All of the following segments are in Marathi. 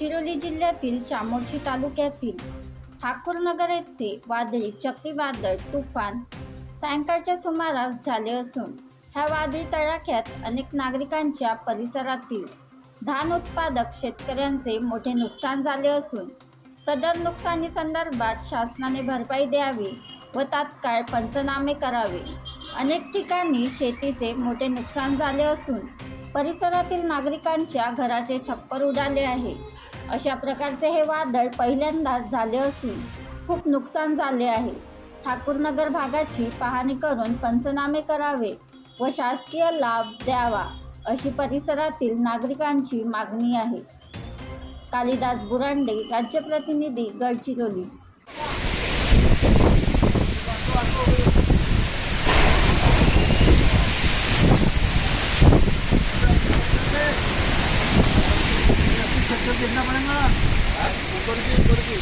गडचिरोली जिल्ह्यातील चामोर्शी तालुक्यातील ठाकूरनगर येथे वादळी चक्रीवादळ तुफान सायंकाळच्या सुमारास झाले असून ह्या वादळी तडाख्यात अनेक नागरिकांच्या परिसरातील धान उत्पादक शेतकऱ्यांचे मोठे नुकसान झाले असून सदर नुकसानी संदर्भात शासनाने भरपाई द्यावी व तात्काळ पंचनामे करावे. अनेक ठिकाणी शेतीचे मोठे नुकसान झाले असून परिसरातील नागरिकांच्या घराचे छप्पर उडाले आहे. अशा प्रकारचे हे वादळ पहिल्यांदाच झाले असून खूप नुकसान झाले आहे. ठाकूरनगर भागाची पाहणी करून पंचनामे करावे व शासकीय लाभ द्यावा अशी परिसरातील नागरिकांची मागणी आहे. कालिदास बुरांडे राज्यप्रतिनिधी गडचिरोली చేసినా పడం కదా ఇంకొకరికి ఇంకొకరికి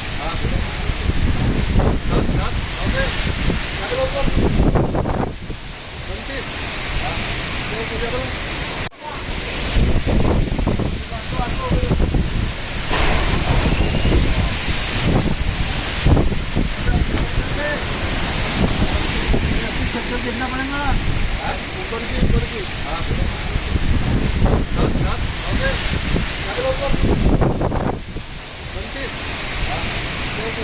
చెట్లు తిన్నా పడం కదా ఇంకొకరికి ఇంకొకరికి